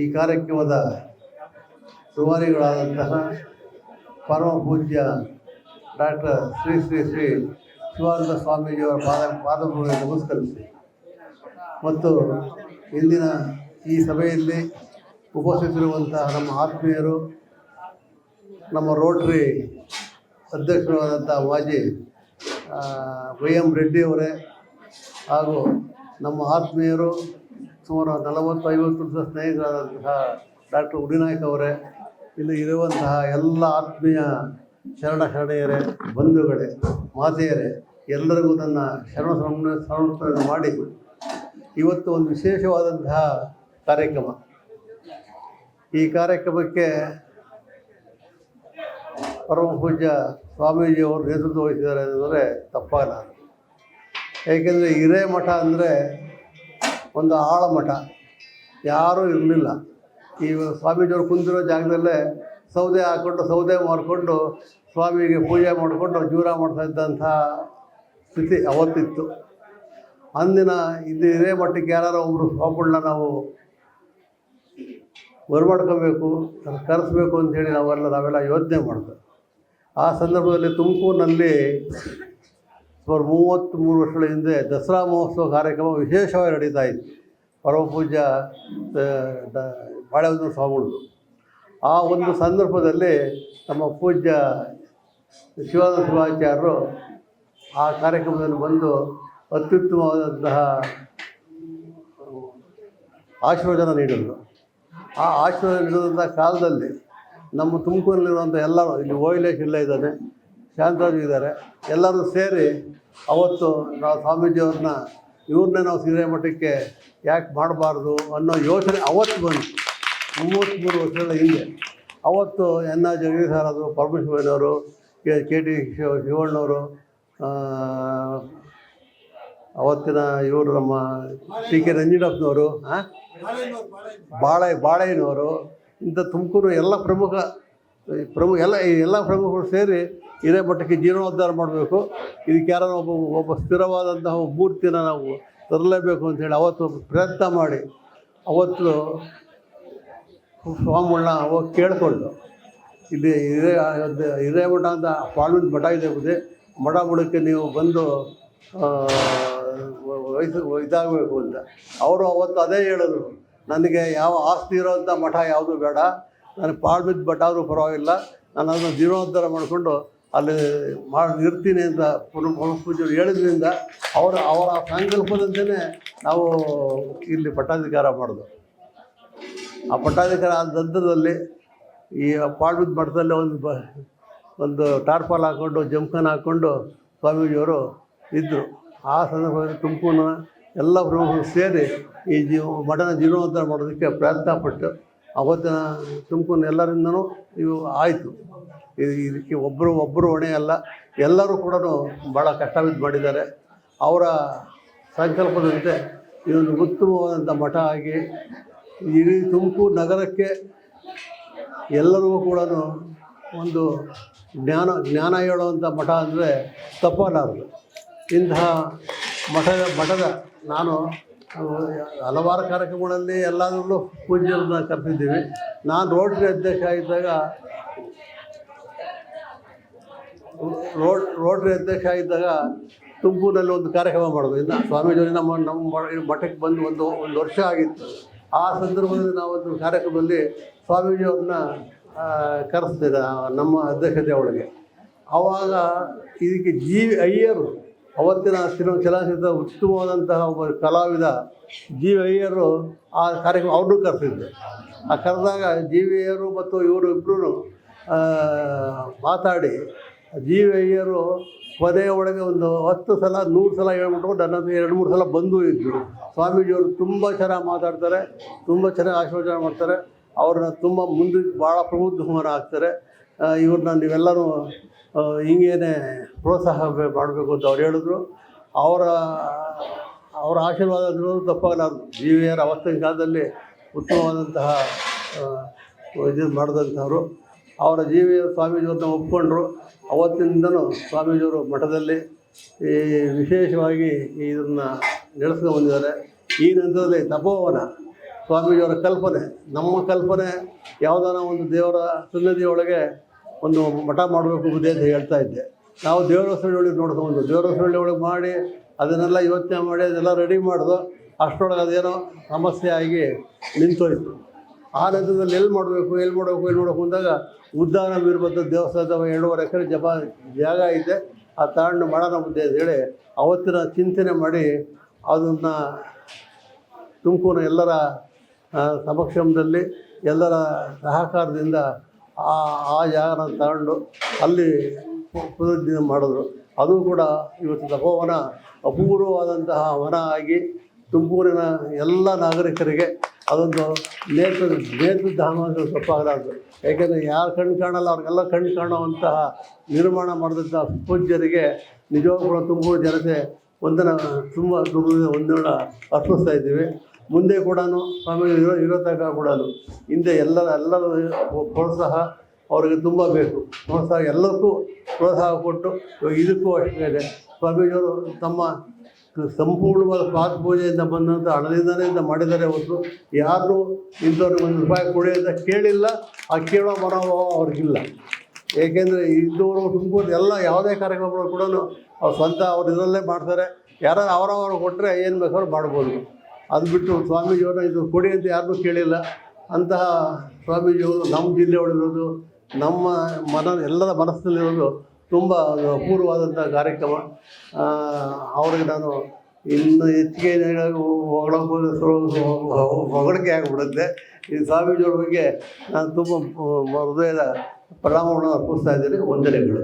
ಈ ಕಾರ್ಯಕ್ರಮದ ಸುಮಾರಿಗಳಾದಂತಹ ಪರಮ ಪೂಜ್ಯ ಡಾಕ್ಟರ್ ಶ್ರೀ ಶ್ರೀ ಶ್ರೀ ಶಿವಾನಂದ ಸ್ವಾಮೀಜಿಯವರ ಪಾದ ಪಾದಗಳಿಗೆ ನಮಸ್ಕರಿಸಿ. ಮತ್ತು ಇಂದಿನ ಈ ಸಭೆಯಲ್ಲಿ ಉಪಸ್ಥಿತಿರುವಂತಹ ನಮ್ಮ ಆತ್ಮೀಯರು, ನಮ್ಮ ರೋಟ್ರಿ ಅಧ್ಯಕ್ಷರಾದಂಥ ಮಾಜಿ ವೈ ಎಂ ರೆಡ್ಡಿ ಅವರೇ ಹಾಗೂ ನಮ್ಮ ಆತ್ಮೀಯರು ಸುಮಾರು ನಲವತ್ತು ಐವತ್ತು ವರ್ಷ ಸ್ನೇಹಿತರಾದಂತಹ ಡಾಕ್ಟರ್ ಉಡಿನಾಯ್ಕ ಅವರೇ, ಇಲ್ಲಿ ಇರುವಂತಹ ಎಲ್ಲ ಆತ್ಮೀಯ ಶರಣ ಶರಣೆಯರೇ, ಬಂಧುಗಳೇ, ಮಾತೆಯರೇ, ಎಲ್ಲರಿಗೂ ನನ್ನ ಶರಣ ಸಮರ್ಪಣೆ ಮಾಡಿ. ಇವತ್ತು ಒಂದು ವಿಶೇಷವಾದಂತಹ ಕಾರ್ಯಕ್ರಮ. ಈ ಕಾರ್ಯಕ್ರಮಕ್ಕೆ ಪರಮ ಪೂಜ್ಯ ಸ್ವಾಮೀಜಿಯವರು ನೇತೃತ್ವ ವಹಿಸಿದ್ದಾರೆ ಅಂದರೆ ತಪ್ಪಾಗಲ್ಲ ಏಕೆಂದರೆ ಹಿರೇಮಠ ಅಂದರೆ ಒಂದು ಆಳ ಮಠ ಯಾರೂ ಇರಲಿಲ್ಲ. ಈ ಸ್ವಾಮೀಜಿಯವರು ಕುಂದಿರೋ ಜಾಗದಲ್ಲೇ ಸೌದೆ ಹಾಕ್ಕೊಂಡು ಸೌದೆ ಮಾಡಿಕೊಂಡು ಸ್ವಾಮಿಗೆ ಪೂಜೆ ಮಾಡಿಕೊಂಡು ಜೂರ ಮಾಡ್ತಾ ಇದ್ದಂಥ ಸ್ಥಿತಿ ಅವತ್ತಿತ್ತು. ಅಂದಿನ ಇದು ಮಟ್ಟಕ್ಕೆ ಯಾರು ಒಬ್ಬರು ಸ್ವಾಮಿಗಳನ್ನ ನಾವು ಬರ್ಮಾಡ್ಕೋಬೇಕು ಕರೆಸ್ಬೇಕು ಅಂತೇಳಿ ನಾವೆಲ್ಲ ನಾವೆಲ್ಲ ಯೋಚನೆ ಮಾಡ್ತೇವೆ. ಆ ಸಂದರ್ಭದಲ್ಲಿ ತುಮಕೂರಿನಲ್ಲಿ ಸುಮಾರು ಮೂವತ್ತ್ಮೂರು ವರ್ಷಗಳ ಹಿಂದೆ ದಸರಾ ಮಹೋತ್ಸವ ಕಾರ್ಯಕ್ರಮ ವಿಶೇಷವಾಗಿ ನಡೀತಾ ಇತ್ತು. ಪರಮ ಪೂಜ್ಯ ಬಾಳೆಹೊನ್ನ ಸ್ವಾಮಿಗಳು ಆ ಒಂದು ಸಂದರ್ಭದಲ್ಲಿ ನಮ್ಮ ಪೂಜ್ಯ ಶಿವಾನಂದ ಶಿವಾಚಾರ್ಯರು ಆ ಕಾರ್ಯಕ್ರಮದಲ್ಲಿ ಬಂದು ಅತ್ಯುತ್ತಮವಾದಂತಹ ಆಶೀರ್ವಚನ ನೀಡಿದರು. ಆ ಆಶೀರ್ವಾದ ನೀಡಿದಂಥ ಕಾಲದಲ್ಲಿ ನಮ್ಮ ತುಮಕೂರಲ್ಲಿರುವಂಥ ಎಲ್ಲರೂ, ಇಲ್ಲಿ ಓಯಿಲೇಶ್ ಇಲ್ಲೇ ಇದ್ದಾನೆ ಶಾಂತರಾಜು ಇದ್ದಾರೆ. ಎಲ್ಲರೂ ಸೇರಿ ಅವತ್ತು ನಾವು ಸ್ವಾಮೀಜಿಯವ್ರನ್ನ ಇವ್ರನ್ನೇ ನಾವು ಹಿರೇಮಠಕ್ಕೆ ಯಾಕೆ ಮಾಡಬಾರ್ದು ಅನ್ನೋ ಯೋಚನೆ ಅವತ್ತು ಬಂತು. ಮೂವತ್ತ್ಮೂರು ವರ್ಷಗಳ ಹಿಂದೆ. ಅವತ್ತು ಎನ್ ಆರ್ ಜಗದೀಶಾರದು ಪರಮೇಶ್ವರನವರು ಕೆ ಕೆ ಟಿ ಶಿವ ಶಿವಣ್ಣವರು ಅವತ್ತಿನ ಇವರು ನಮ್ಮ ಟಿ ಕೆ ರಂಜಿನಪ್ಪನವರು ಹಾಂ ಬಾಳೆ ಬಾಳೆನವರು ಇಂಥ ತುಮಕೂರು ಎಲ್ಲ ಪ್ರಮುಖ ಪ್ರಮುಖ ಎಲ್ಲ ಎಲ್ಲ ಪ್ರಮುಖರು ಸೇರಿ ಹಿರೇಮಠಕ್ಕೆ ಜೀರ್ಣೋದ್ಧಾರ ಮಾಡಬೇಕು. ಇದಕ್ಕೆ ಯಾರೋ ಒಬ್ಬ ಒಬ್ಬ ಸ್ಥಿರವಾದಂತಹ ಮೂರ್ತಿನ ನಾವು ತರಲೇಬೇಕು ಅಂತೇಳಿ ಅವತ್ತು ಪ್ರಯತ್ನ ಮಾಡಿ ಅವತ್ತು ಸ್ವಾಮಿಗಳನ್ನ ಅವಾಗ ಕೇಳಿಕೊಂಡು, ಇಲ್ಲಿ ಹಿರೇ ಹಿರೇಮಠ ಅಂತ ಪಾಳ್ವಿನ ಮಠ ಇದೆ ಬುದ್ಧಿ ಮಠ ಮಠಕ್ಕೆ ನೀವು ಬಂದು ವಯಸ್ಸು ಇದಾಗಬೇಕು ಅಂತ. ಅವರು ಅವತ್ತು ಅದೇ ಹೇಳಿದ್ರು, ನನಗೆ ಯಾವ ಆಸ್ತಿ ಇರೋವಂಥ ಮಠ ಯಾವುದು ಬೇಡ ನನಗೆ ಪಾಳ್ಬಿದ್ದ ಮಠ ಆದರೂ ಪರವಾಗಿಲ್ಲ. ನಾನು ಅದನ್ನು ಜೀರ್ಣೋದ್ಧಾರ ಮಾಡಿಕೊಂಡು ಅಲ್ಲಿ ಮಾಡಿ ಇರ್ತೀನಿ ಅಂತ ಪುನಃ ಪೂಜೆಯವರು ಹೇಳಿದ್ರಿಂದ ಅವರ ಅವರ ಸಂಕಲ್ಪದಂತೆಯೇ ನಾವು ಇಲ್ಲಿ ಪಟ್ಟಾಧಿಕಾರ ಮಾಡೋದು. ಆ ಪಟ್ಟಾಧಿಕಾರ ಆದ ನಂತರದಲ್ಲಿ ಈ ಪಾಳ್ಬಿದ್ದ ಮಠದಲ್ಲೇ ಒಂದು ಬ, ಒಂದು ಟಾರ್ಪಾಲ್ ಹಾಕ್ಕೊಂಡು ಜಂಕನ್ ಹಾಕ್ಕೊಂಡು ಸ್ವಾಮೀಜಿಯವರು ಇದ್ದರು ಆ ಸಂದರ್ಭದಲ್ಲಿ ತುಮಕೂರಿನ ಎಲ್ಲ ಪ್ರಮುಖರು ಸೇರಿ ಈ ಜೀವ ಮಠನ ಜೀರ್ಣೋದ್ಧಾರ ಮಾಡೋದಕ್ಕೆ ಪ್ರಯತ್ನ ಪಟ್ಟು ಅವತ್ತಿನ ತುಮಕೂರಿನ ಎಲ್ಲರಿಂದನೂ ಇವು ಆಯಿತು. ಇದು ಇದಕ್ಕೆ ಒಬ್ಬರು ಒಬ್ಬರು ಹೊಣೆ ಅಲ್ಲ, ಎಲ್ಲರೂ ಕೂಡ ಭಾಳ ಕಷ್ಟವಿದ್ದು ಮಾಡಿದ್ದಾರೆ. ಅವರ ಸಂಕಲ್ಪದಂತೆ ಇದೊಂದು ಉತ್ತಮವಾದಂಥ ಮಠ ಆಗಿ ಇಡೀ ತುಮಕೂರು ನಗರಕ್ಕೆ ಎಲ್ಲರಿಗೂ ಕೂಡ ಒಂದು ಜ್ಞಾನ ಜ್ಞಾನ ಹೇಳುವಂಥ ಮಠ ಅಂದರೆ ತಪ್ಪಲಾರದು ಇಂತಹ ಮಠದ ಮಠದ ನಾನು ಹಲವಾರು ಕಾರ್ಯಕ್ರಮಗಳಲ್ಲಿ ಎಲ್ಲದರಲ್ಲೂ ಪೂಜ್ಯರನ್ನ ಕರೆಸಿದ್ದೀವಿ ನಾನು ರೋಟ್ರಿ ಅಧ್ಯಕ್ಷ ಇದ್ದಾಗ ರೋಡ್ ರೋಟ್ರಿ ಅಧ್ಯಕ್ಷ ಇದ್ದಾಗ ತುಮಕೂರಿನಲ್ಲಿ ಒಂದು ಕಾರ್ಯಕ್ರಮ ಮಾಡೋದು ಇನ್ನು ಸ್ವಾಮೀಜಿಯವರು ನಮ್ಮ ನಮ್ಮ ಮಠಕ್ಕೆ ಬಂದು ಒಂದು ಒಂದು ವರ್ಷ ಆಗಿತ್ತು. ಆ ಸಂದರ್ಭದಲ್ಲಿ ನಾವು ಒಂದು ಕಾರ್ಯಕ್ರಮದಲ್ಲಿ ಸ್ವಾಮೀಜಿಯವ್ರನ್ನ ಕರೆಸ್ತಿದ್ದೆ ನಮ್ಮ ಅಧ್ಯಕ್ಷತೆ ಒಳಗೆ ಆವಾಗ ಇದಕ್ಕೆ ಜಿ ಅಯ್ಯರು ಅವತ್ತಿನ ಸಿನಿಮಾ ಚಲನಚಿತ್ರ ಉತ್ತಮವಾದಂತಹ ಒಬ್ಬ ಕಲಾವಿದ ಜಿ ವಿ ಅಯ್ಯರು ಆ ಕಾರ್ಯಕ್ರಮ ಅವ್ರನ್ನೂ ಕರೆಸಿದ್ದೆ ಆ ಕರೆದಾಗ ಜಿ ವಿ ಅಯ್ಯರು ಮತ್ತು ಇವರು ಇಬ್ಬರು ಮಾತಾಡಿ ಜಿ ವಿ ಅಯ್ಯರು ಕೊನೆಯ ಒಳಗೆ ಒಂದು ಹತ್ತು ಸಲ, ನೂರು ಸಲ ಹೇಳ್ಬಿಟ್ಕೊಂಡು ನನ್ನ ಎರಡು ಮೂರು ಸಲ ಬಂದು ಇದ್ದರು. ಸ್ವಾಮೀಜಿಯವರು ತುಂಬ ಚೆನ್ನಾಗಿ ಮಾತಾಡ್ತಾರೆ, ತುಂಬ ಚೆನ್ನಾಗಿ ಆಶೀರ್ವಚನ ಮಾಡ್ತಾರೆ, ಅವ್ರನ್ನ ತುಂಬ ಮುಂದೆ ಭಾಳ ಪ್ರಬುದ್ಧಮಾನ ಆಗ್ತಾರೆ ಇವ್ರನ್ನ ನೀವೆಲ್ಲರೂ ಹಿಂಗೇನೆ ಪ್ರೋತ್ಸಾಹ ಮಾಡಬೇಕು ಅಂತ ಅವ್ರು ಹೇಳಿದ್ರು. ಅವರ ಅವರ ಆಶೀರ್ವಾದ ಅಂದ್ರೂ ತಪ್ಪಾಗಲಾರದು. ಜಿ ವಿ ಅವತ್ತಿನ ಕಾಲದಲ್ಲಿ ಉತ್ತಮವಾದಂತಹ ಇದು ಮಾಡಿದಂಥವ್ರು. ಅವರ ಜೀವಿಯ ಸ್ವಾಮೀಜಿಯವ್ರನ್ನ ಒಪ್ಕೊಂಡ್ರು. ಅವತ್ತಿನಿಂದನೂ ಸ್ವಾಮೀಜಿಯವರು ಮಠದಲ್ಲಿ ಈ ವಿಶೇಷವಾಗಿ ಇದನ್ನು ನಡೆಸ್ಕೊಂಡು ಬಂದಿದ್ದಾರೆ. ಈ ನಂತರದಲ್ಲಿ ತಪೋವನ, ಸ್ವಾಮೀಜಿಯವರ ಕಲ್ಪನೆ, ನಮ್ಮ ಕಲ್ಪನೆ, ಯಾವುದಾನ ಒಂದು ದೇವರ ಸನ್ನಿಧಿಯೊಳಗೆ ಒಂದು ಮಠ ಮಾಡಬೇಕು ಬುದ್ಧಿ ಅಂತ ಹೇಳ್ತಾ ಇದ್ದೆ. ನಾವು ದೇವರ ಹೊಸಳ್ಳಿ ಒಳಗೆ ನೋಡ್ಕೊಂಡು ದೇವರ ಹೊಸಳ್ಳಿ ಒಳಗೆ ಮಾಡಿ ಅದನ್ನೆಲ್ಲ ಯೋಚನೆ ಮಾಡಿ ಅದೆಲ್ಲ ರೆಡಿ ಮಾಡಿದು ಅಷ್ಟರೊಳಗೆ ಅದೇನೋ ಸಮಸ್ಯೆ ಆಗಿ ನಿಂತೋಯ್ತು. ಆ ನಂತರದಲ್ಲಿ ಎಲ್ಲಿ ಮಾಡಬೇಕು ಎಲ್ಲಿ ಮಾಡಬೇಕು ಎಲ್ಲಿ ಮಾಡಬೇಕು ಅಂದಾಗ ಉದ್ದಾನ ವೀರಭದ್ರ ದೇವಸ್ಥಾನದ ಎರಡೂವರೆ ಎಕರೆ ಜಪ, ಜಾಗ ಐತೆ. ಆ ತಗೊಂಡು ಮಾಡೋಣ ಮುಂದೆ ಅಂತ ಹೇಳಿ ಅವತ್ತಿನ ಚಿಂತನೆ ಮಾಡಿ ಅದನ್ನು ತುಮಕೂರು ಎಲ್ಲರ ಸಮಕ್ಷಮದಲ್ಲಿ ಎಲ್ಲರ ಸಹಕಾರದಿಂದ ಆ ಆ ಜಾಗನ ತಗೊಂಡು ಅಲ್ಲಿ ಪುನರುಜ್ಜೀವನ ಮಾಡಿದ್ರು. ಅದು ಕೂಡ ಇವತ್ತು ತಪೋವನ ಅಪೂರ್ವವಾದಂತಹ ವನ ಆಗಿ ತುಮಕೂರಿನ ಎಲ್ಲ ನಾಗರಿಕರಿಗೆ ಅದೊಂದು ನೇತ್ರ ನೇತ್ರಧಾಮ ತಪ್ಪಾಗಲಾರ್ದು ಯಾಕೆಂದರೆ ಯಾರು ಕಣ್ಣು ಕಾಣಲ್ಲ, ಅವ್ರಿಗೆಲ್ಲ ಕಣ್ಣು ಕಾಣುವಂತಹ ನಿರ್ಮಾಣ ಮಾಡಿದಂಥ ಪೂಜ್ಯರಿಗೆ ನಿಜವಾಗ್ಲೂ ತುಮಕೂರು ಜನತೆ ಒಂದನ ತುಂಬ ದುರ್ಗದ ಒಂದನ್ನ ಅರ್ಪಿಸ್ತಾ ಇದ್ದೀವಿ. ಮುಂದೆ ಕೂಡ ಸ್ವಾಮಿ ಇರೋ ತನಕ ಕೂಡ ಹಿಂದೆ ಎಲ್ಲರ ಎಲ್ಲರ ಪ್ರೋತ್ಸಾಹ ಅವರಿಗೆ ತುಂಬ ಬೇಕು. ಪ್ರೋತ್ಸಾಹ ಎಲ್ಲರಿಗೂ ಪ್ರೋತ್ಸಾಹ ಕೊಟ್ಟು ಇದಕ್ಕೂ ಅಷ್ಟೇ ಇದೆ. ಸ್ವಾಮೀಜಿಯವರು ತಮ್ಮ ಸಂಪೂರ್ಣವಾದ ಪಾತ್ ಪೂಜೆಯಿಂದ ಬಂದಂಥ ಹಣದಿಂದನೇ ಇಂದ ಮಾಡಿದ್ದಾರೆ ಹೊರತು ಯಾರು ಇಂಥವ್ರಿಗೆ ಒಂದು ರೂಪಾಯಿ ಕೊಡಿ ಅಂತ ಕೇಳಿಲ್ಲ, ಆ ಕೇಳೋ ಮನೋಭಾವ ಅವ್ರಿಗಿಲ್ಲ. ಏಕೆಂದರೆ ಇದ್ದವರು ತುಂಬೋದು ಎಲ್ಲ ಯಾವುದೇ ಕಾರ್ಯಕ್ರಮಗಳು ಕೂಡ ಅವ್ರು ಸ್ವಂತ ಅವ್ರು ಇದರಲ್ಲೇ ಮಾಡ್ತಾರೆ. ಯಾರು ಅವರವರು ಕೊಟ್ಟರೆ ಏನು ಬೇಕಾದ್ರೂ ಮಾಡ್ಬೋದು. ಅದು ಬಿಟ್ಟು ಸ್ವಾಮೀಜಿಯವರ ಇದು ಕೊಡಿ ಅಂತ ಯಾರನ್ನೂ ಕೇಳಿಲ್ಲ. ಅಂತಹ ಸ್ವಾಮೀಜಿಯವರು ನಮ್ಮ ಜಿಲ್ಲೆ ಒಳಗಿರೋದು ನಮ್ಮ ಮನ, ಎಲ್ಲರ ಮನಸ್ಸಿನಲ್ಲಿರೋದು ತುಂಬ ಅಪೂರ್ವವಾದಂಥ ಕಾರ್ಯಕ್ರಮ. ಅವರಿಗೆ ನಾನು ಇನ್ನು ಹೆಚ್ಚಿಗೆ ಹೊಗಳಿಕೆ ಆಗಿಬಿಡುತ್ತೆ. ಈ ಸ್ವಾಮೀಜಿಯವ್ರ ಬಗ್ಗೆ ನಾನು ತುಂಬ ಹೃದಯದ ಪ್ರಣಾಮವನ್ನು ಅರ್ಪಿಸ್ತಾ ಇದ್ದೀನಿ. ವಂದನೆಗಳು.